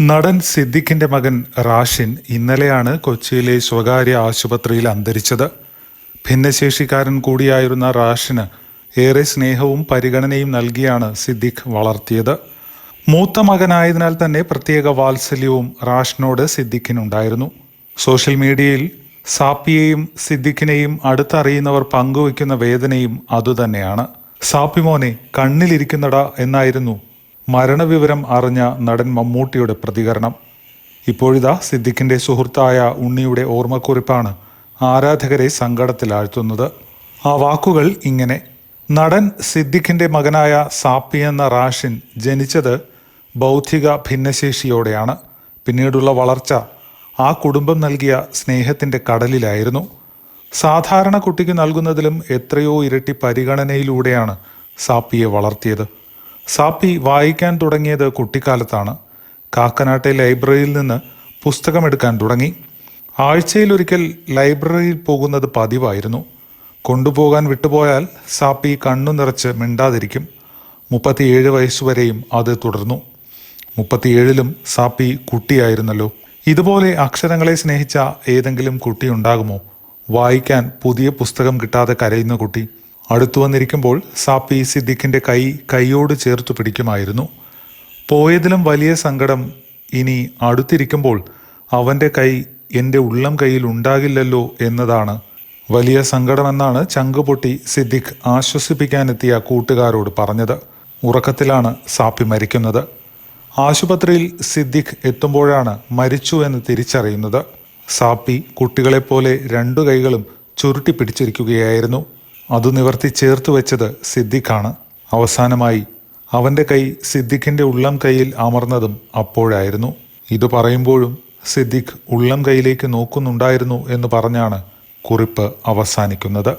നടൻ സിദ്ദിഖിന്റെ മകൻ റാഷിൻ ഇന്നലെയാണ് കൊച്ചിയിലെ സ്വകാര്യ ആശുപത്രിയിൽ അന്തരിച്ചത്. ഭിന്നശേഷിക്കാരൻ കൂടിയായിരുന്ന റാഷിന് ഏറെ സ്നേഹവും പരിഗണനയും നൽകിയാണ് സിദ്ദിഖ് വളർത്തിയത്. മൂത്ത മകനായതിനാൽ തന്നെ പ്രത്യേക വാത്സല്യവും റാഷിനോട് സിദ്ദിഖിനുണ്ടായിരുന്നു. സോഷ്യൽ മീഡിയയിൽ സാപ്പിയെയും സിദ്ദിഖിനെയും അടുത്തറിയുന്നവർ പങ്കുവയ്ക്കുന്ന വേദനയും അതുതന്നെയാണ്. സാപ്പിമോനെ കണ്ണിലിരിക്കുന്നട എന്നായിരുന്നു മരണവിവരം അറിഞ്ഞ നടൻ മമ്മൂട്ടിയുടെ പ്രതികരണം. ഇപ്പോഴിതാ സിദ്ദിഖിന്റെ സുഹൃത്തായ ഉണ്ണിയുടെ ഓർമ്മക്കുറിപ്പാണ് ആരാധകരെ സങ്കടത്തിലാഴ്ത്തുന്നത്. ആ വാക്കുകൾ ഇങ്ങനെ. നടൻ സിദ്ദിഖിന്റെ മകനായ സാപ്പി എന്ന റാഷിൻ ജനിച്ചത് ബൗദ്ധിക ഭിന്നശേഷിയോടെയാണ്. പിന്നീടുള്ള വളർച്ച ആ കുടുംബം നൽകിയ സ്നേഹത്തിന്റെ കടലിലായിരുന്നു. സാധാരണ കുട്ടിക്ക് നൽകുന്നതിലും എത്രയോ ഇരട്ടി പരിഗണനയിലൂടെയാണ് സാപ്പിയെ വളർത്തിയത്. സാപ്പി വായിക്കാൻ തുടങ്ങിയത് കുട്ടിക്കാലത്താണ്. കാക്കനാട്ടെ ലൈബ്രറിയിൽ നിന്ന് പുസ്തകമെടുക്കാൻ തുടങ്ങി. ആഴ്ചയിലൊരിക്കൽ ലൈബ്രറിയിൽ പോകുന്നത് പതിവായിരുന്നു. കൊണ്ടുപോകാൻ വിട്ടുപോയാൽ സാപ്പി കണ്ണു നിറച്ച് മിണ്ടാതിരിക്കും. മുപ്പത്തിയേഴ് വയസ്സുവരെയും അത് തുടർന്നു. മുപ്പത്തിയേഴിലും സാപ്പി കുട്ടിയായിരുന്നല്ലോ. ഇതുപോലെ അക്ഷരങ്ങളെ സ്നേഹിച്ച ഏതെങ്കിലും കുട്ടി ഉണ്ടാകുമോ വായിക്കാൻ പുതിയ പുസ്തകം കിട്ടാതെ കരയുന്ന കുട്ടി. അടുത്തു വന്നിരിക്കുമ്പോൾ സാപ്പി സിദ്ദിഖിന്റെ കൈ കൈയോട് ചേർത്തു പിടിക്കുമായിരുന്നു. പോയതിലും വലിയ സങ്കടം ഇനി അടുത്തിരിക്കുമ്പോൾ അവന്റെ കൈ എന്റെ ഉള്ളം കയ്യിൽ ഉണ്ടാകില്ലല്ലോ എന്നതാണ് വലിയ സങ്കടമെന്നാണ് ചങ്കുപൊട്ടി സിദ്ദിഖ് ആശ്വസിപ്പിക്കാനെത്തിയ കൂട്ടുകാരോട് പറഞ്ഞത്. ഉറക്കത്തിലാണ് സാപ്പി മരിക്കുന്നത്. ആശുപത്രിയിൽ സിദ്ദിഖ് എത്തുമ്പോഴാണ് മരിച്ചു എന്ന് തിരിച്ചറിയുന്നത്. സാപ്പി കുട്ടികളെപ്പോലെ രണ്ടു കൈകളും ചുരുട്ടി പിടിച്ചിരിക്കുകയായിരുന്നു. അത് നിവർത്തി ചേർത്ത് വെച്ചത് സിദ്ദിഖാണ്. അവസാനമായി അവന്റെ കൈ സിദ്ദിഖിന്റെ ഉള്ളം കൈയിൽ അമർന്നതും അപ്പോഴായിരുന്നു. ഇത് പറയുമ്പോഴും സിദ്ദിഖ് ഉള്ളം കൈയിലേക്ക് നോക്കുന്നുണ്ടായിരുന്നു എന്ന് പറഞ്ഞാണ് കുറിപ്പ് അവസാനിക്കുന്നത്.